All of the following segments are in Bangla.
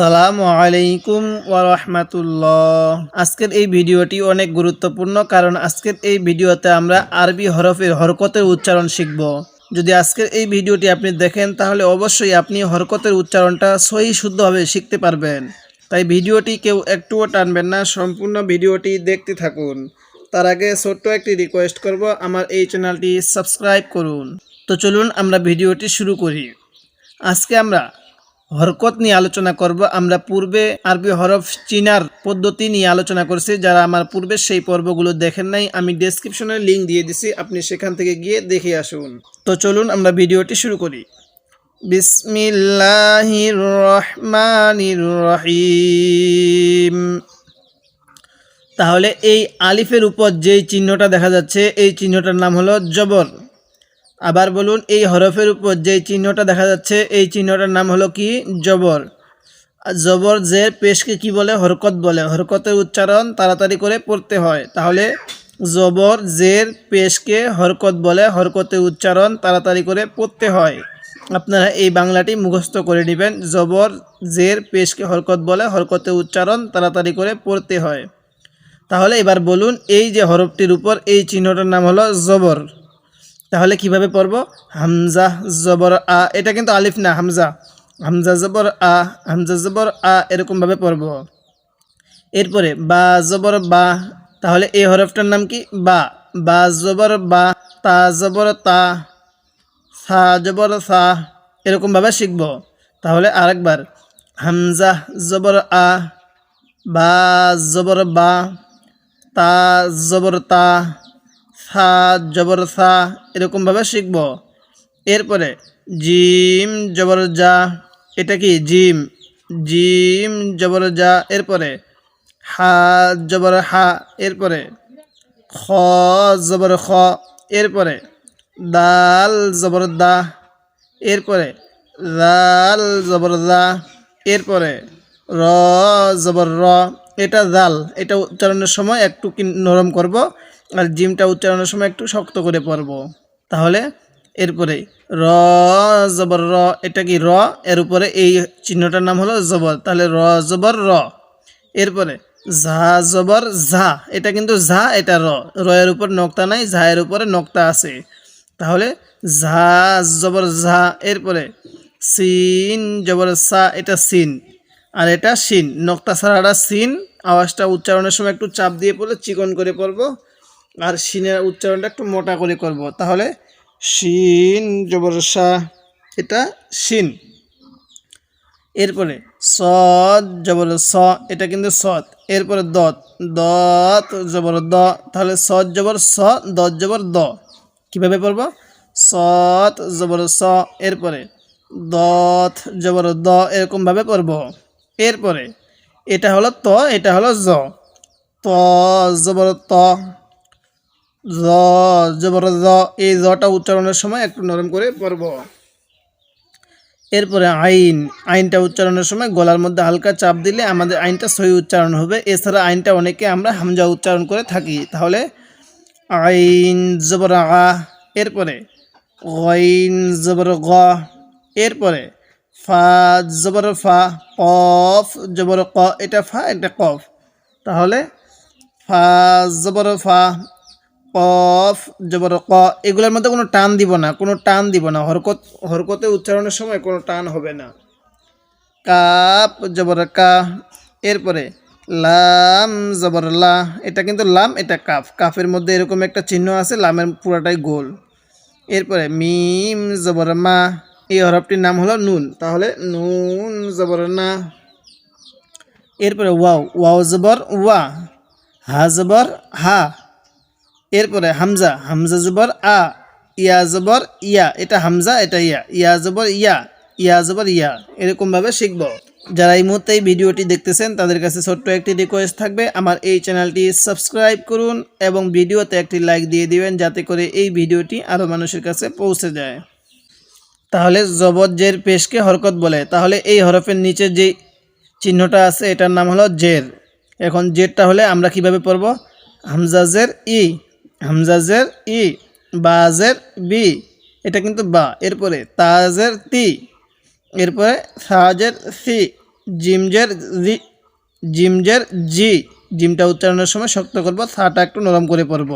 আসসালামু আলাইকুম ওরহমাতুল্লাহ আজকের এই ভিডিওটি অনেক গুরুত্বপূর্ণ কারণ আজকের এই ভিডিওতে আমরা আরবি হরফের হরকতের উচ্চারণ শিখব। যদি আজকের এই ভিডিওটি আপনি দেখেন, তাহলে অবশ্যই আপনি হরকতের উচ্চারণটা সহি শুদ্ধভাবে শিখতে পারবেন। তাই ভিডিওটি কেউ একটুও টানবেন না, সম্পূর্ণ ভিডিওটি দেখতে থাকুন। তার আগে ছোট্ট একটি রিকোয়েস্ট করব, আমার এই চ্যানেলটি সাবস্ক্রাইব করুন। তো চলুন আমরা ভিডিওটি শুরু করি। আজকে আমরা হরকত নিয়ে আলোচনা করব। আমরা পূর্বে আরবি হরফ চিনার পদ্ধতি নিয়ে আলোচনা করছি। যারা আমার পূর্বে সেই পর্বগুলো দেখেন নাই, আমি ডেসক্রিপশনে লিঙ্ক দিয়ে দিছি। আপনি সেখান থেকে গিয়ে দেখে আসুন। তো চলুন আমরা ভিডিওটি শুরু করি। বিসমিল্লাহির রহমানির রহিম তাহলে এই আলিফের উপর যেই চিহ্নটা দেখা যাচ্ছে, এই চিহ্নটার নাম হলো জবর। আবার বলুন, এই হরফের উপর যেই চিহ্নটা দেখা যাচ্ছে, এই চিহ্নটার নাম হলো কি? জবর। জবর জের পেশকে কি বলে? হরকত বলে। হরকতের উচ্চারণ তাড়াতাড়ি করে পড়তে হয়। তাহলে জবর জের পেশকে হরকত বলে। হরকতের উচ্চারণ তাড়াতাড়ি করে পড়তে হয়। আপনারা এই বাংলাটি মুখস্থ করে নেবেন। জবর জের পেশকে হরকত বলে। হরকতের উচ্চারণ তাড়াতাড়ি করে পড়তে হয়। তাহলে এবার বলুন, এই যে হরফটির উপর এই চিহ্নটার নাম হলো জবর। তাহলে কীভাবে পড়ব? হামজা জবর আ, এটা কিন্তু আলিফ না, হামজা। হামজা জবর আ, হামজা জবর আ, এরকমভাবে পড়ব। এরপরে, বা জবর বা, তাহলে এই হরফটার নাম কি? বা। বা জবর বা, তা জবর তা, সা জবর সা, এরকমভাবে শিখব। তাহলে আরেকবার, হামজা জবর আ, বা জবর বা, তা জবর তা সা জবর, সা এরকমভাবে শিখব। এরপরে জিম, জবর যা এটা কি? জিম। জিম, জবর যা এরপরে হা, জবর, হা, এরপরে খ, জবর, খ, এরপরে দাল, জবর, দা, এরপরে দাল জবর, দা, এরপরে র, জবর, র এটা জাল, এটা উচ্চারণের সময় একটু নরম করব আর জিমটা উচ্চারণের সময় একটু শক্ত করে পড়ব তাহলে এরপরে র, জবর, র, এটা কি র? এর উপরে এই চিহ্নটার নাম হলো জবর। তাহলে র, জবর, র। এরপরে ঝা, জবর, ঝা, এটা কিন্তু ঝা, এটা র। র এর উপর নক্তা নাই ঝা এর উপরে নক্তা আছে। তাহলে ঝা, জবর, ঝা, এরপরে সিন, জবর, সা, এটা সিন। আর এটা সিন, নক্তা ছাড়াটা সিন আওয়াজটা উচ্চারণের সময় একটু চাপ দিয়ে পড়লে চিকন করে পড়ব, আর সিনের উচ্চারণটা একটু মোটা করে করব। তাহলে শিন জবর সা, এটা সিন এরপরে সদ জবর স, এটা কিন্তু সৎ এরপরে দত দত জবর দ। তাহলে সৎ জবর স, দত জবর দ। কীভাবে পড়ব? সৎ জবর স, এরপরে দত জবর দ, এরকমভাবে পড়ব। এরপরে এটা হলো ত, এটা হলো জ। ত জবর ত। জবর জ এই জটা উচ্চারণের সময় একটু নরম করে পড়ব। এরপরে আইন, আইনটা উচ্চারণের সময় গলার মধ্যে হালকা চাপ দিলে আমাদের আইনটা সহি উচ্চারণ হবে। এছাড়া আইনটা অনেকে আমরা হামজা উচ্চারণ করে থাকি। তাহলে আইন জবর আ, এরপরে গইন জবর গ, এরপরে ফা ফা, কফ, জবর ক, এটা ফা, এটা কফ। তাহলে ফা, জবর ফা, কফ, জবর ক, এগুলোর মধ্যে কোনো টান দিব না, কোনো টান দিব না। হরকত, হরকতে উচ্চারণের সময় কোনো টান হবে না। কাপ, জবর কা, এরপরে লাম, জবর লা, এটা কিন্তু লাম, এটা কাফ। কাফের মধ্যে এরকম একটা চিহ্ন আছে, লামের পুরাটাই গোল। এরপরে মিম, জবর মা এই হরফটির নাম হলো নুন। তাহলে নুন জবর না। এরপরে ওয়াও ওয়াও জবর, ওয়া। হা জবর, হা। এরপরে হামজা হামজা জবর, আ। ইয়া জবর, ইয়া। এটা হামজা, এটা ইয়া। ইয়া জবর, ইয়া। ইয়া জবর, ইয়া। এরকমভাবে শিখব। যারা এই মুহূর্তে এই ভিডিওটি দেখতেছেন, তাদের কাছে ছোট্ট একটি রিকোয়েস্ট থাকবে। আমার এই চ্যানেলটি সাবস্ক্রাইব করুন এবং ভিডিওতে একটি লাইক দিয়ে দিবেন, যাতে করে এই ভিডিওটি আরও মানুষের কাছে পৌঁছে যায়। তাহলে জবর জের পেশকে হরকত বলে। তাহলে এই হরফের নিচে যে চিহ্নটা আছে, এটার নাম হলো জের। এখন জেরটা হলে আমরা কীভাবে পড়ব? হামজাজের ই হামজাজের ই বাজের বি, এটা কিন্তু বা। এরপরে তাজের তি, এরপরে সাজের সি জিমজের জি জিমজের জি। জিমটা উচ্চারণের সময় শক্ত করব থাটা একটু নরম করে পড়ব।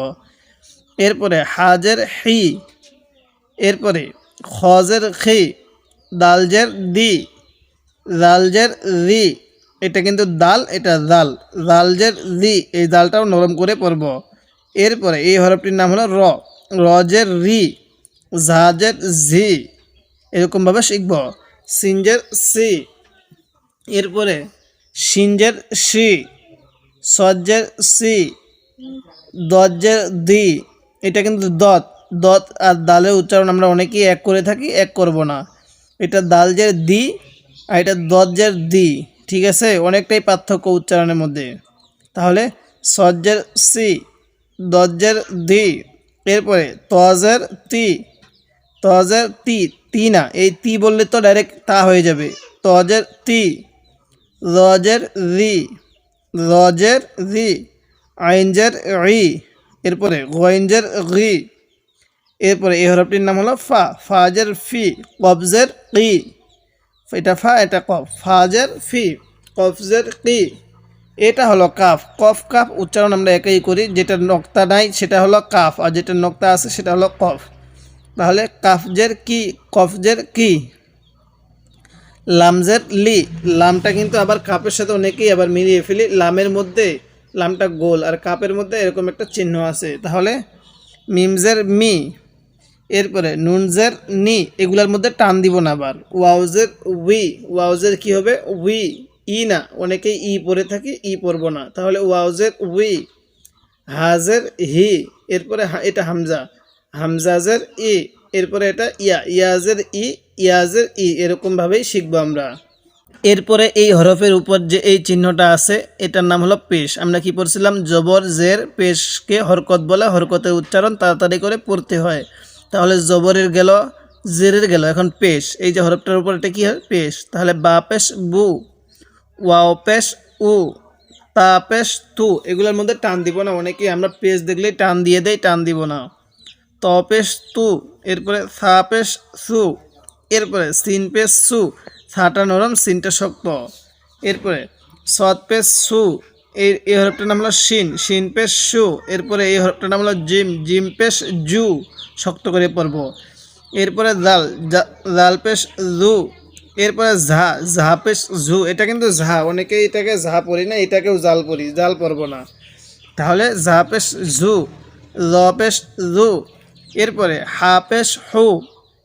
এরপরে হাজের হি, এরপরে খজের খি, দালজের দি দালজের রি। এটা কিন্তু দাল, এটা জাল। দালজের রি, এই জালটাও নরম করে পড়ব এরপরে এই হরফটির নাম হলো র। রজের রি জাহাজের ঝি, এরকমভাবে শিখব। সিনজের সি, এরপরে সিনজের সি, সজ্জের সি, দজ্জের দি। এটা কিন্তু দত। দত আর দালের উচ্চারণ আমরা অনেকেই এক করে থাকি, এক করব না। এটা দাল যে দি আর এটা দজ্জের দি, ঠিক আছে? অনেকটাই পার্থক্য উচ্চারণের মধ্যে। তাহলে সজ্জের সি দজ্জের দি, এরপরে তজের তি তজের তি তি না, এই তি বললে তো ডাইরেক্ট তা হয়ে যাবে। তজের তি রজের রি রজের রি আইনজের রি, এরপরে গইনজের রি এরপরে এই হরফটির নাম হলো ফা, ফাজের ফি কবজের কি এটা ফা, এটা কফ, ফাজের ফি, কফজের কি এটা হলো কাফ, কফ, কাফ উচ্চারণ আমরা একই করি যেটা নক্তা নাই সেটা হলো কাফ, আর যেটা নক্তা আছে সেটা হলো কফ। তাহলে কাফজের কি, কফজের কি? লামজের লি, লামটা কিন্তু আবার কাপের সাথে অনেকেই আবার মিলিয়ে ফেলি, লামের মধ্যে লামটা গোল আর কাপের মধ্যে এরকম একটা চিহ্ন আছে। তাহলে মিমজের মি এরপরে নুনজের নি, এগুলার মধ্যে টান দিব না আবার। ওয়াউজের উই ওয়াউজের কি হবে? উই, ই না। অনেকেই ই পড়ে থাকি, ই পড়ব না। তাহলে ওয়াউজের উই, হাজের হি, এরপরে এটা হামজা। হামজাজের ই, এরপরে এটা ইয়া। ইয়াজের ই ইয়াজের ই, এরকমভাবেই শিখব আমরা। এরপরে এই হরফের উপর যে এই চিহ্নটা আছে, এটার নাম হলো পেশ। আমরা কি পড়ছিলাম? জবর, জের, পেশকে হরকত বলে, হরকতের উচ্চারণ তাড়াতাড়ি করে পড়তে হয়। তাহলে জবরের গেল, জেরের গেল। এখন পেশ, এই যে হরফটার উপর এটা কি হয়? পেশ। তাহলে বা পেশ বু, ওয়াও পেশ উ, তা পেশ তু, এগুলোর মধ্যে টান দিব না। অনেকেই আমরা পেশ দেখলেই টান দিয়ে দেয় টান দিব না। ত পেশ তু, এরপরে সা পেশ সু, এরপরে সিন পেশ সু সাটা নরম, সিনটা শক্ত। এরপরে সৎ পেশ সু এই এই হরফটার নাম হলো শিন। শিন পেশ সু। এরপরে এই হরফটার নাম হলো জিম। জিম পেশ জু। শক্ত করে পড়ব। এরপরে জাল। জাল পেশ জু। এরপরে ঝা। ঝা পেশ ঝু এটা কিন্তু ঝা। অনেকে এটাকে ঝা পড়ি না, এটাকেও জাল পড়ি। জাল পড়ব না। তাহলে ঝা পেশ ঝু ল পেশ জু। এরপরে হা পেশ হু।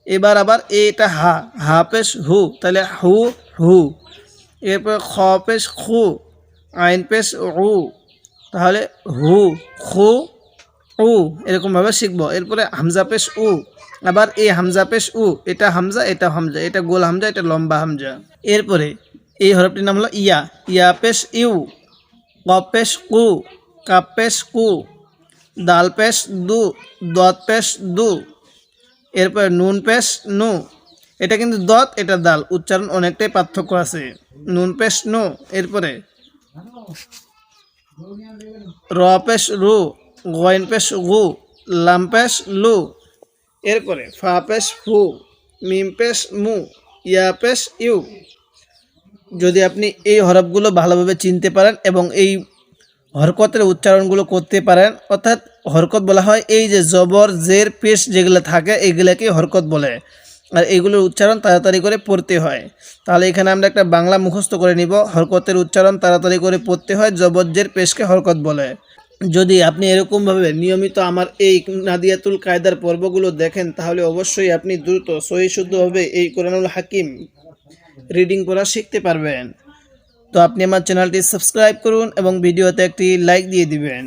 এবার আবার এটা হা। হা পেশ হু। তাহলে হু হু। এরপরে খ পেশ খু। আইন পেশ উ, তাহলে হু, খু, উ, এরকমভাবে শিখব। এরপরে হামজা পেশ উ, আবার এই হামজা পেশ উ, এটা হামজা এটা হামজা, এটা গোল হামজা, এটা লম্বা হামজা। এরপরে এই হরফটির নাম হলো ইয়া ইয়া পেশ ইউ কপ পেশ কু কাপ পেশ কু, দাল পেশ দু, দত পেশ দু, এরপরে নুন পেশ নু, এটা কিন্তু দত, এটা দাল, উচ্চারণ অনেকটাই পার্থক্য আছে। নুন পেশ নু, এরপরে র পেশ রু গয়েন পেশ গু লাম পেশ লু, এরপরে ফা পেশ ফু মিম মু ইয়া পেশ ইউ। যদি আপনি এই হরফগুলো ভালোভাবে চিনতে পারেন এবং এই হরকতের উচ্চারণগুলো করতে পারেন, অর্থাৎ হরকত বলা হয় এই যে জবর, জের, পেশ যেগুলো থাকে এগুলাকে হরকত বলে। আর এগুলোর উচ্চারণ তাড়াতাড়ি করে পড়তে হয়। তাহলে এখানে আমরা একটা বাংলা মুখস্থ করে নিব। হরকতের উচ্চারণ তাড়াতাড়ি করে পড়তে হয়, জবজ্জের পেশকে হরকত বলে। যদি আপনি এরকমভাবে নিয়মিত আমার এই নাদিয়াতুল কায়দার পর্বগুলো দেখেন, তাহলে অবশ্যই আপনি দ্রুত, সহি শুদ্ধভাবে এই কোরআনুল হাকিম রিডিং করা শিখতে পারবেন। তো আপনি আমার চ্যানেলটি সাবস্ক্রাইব করুন এবং ভিডিওতে একটি লাইক দিয়ে দিবেন।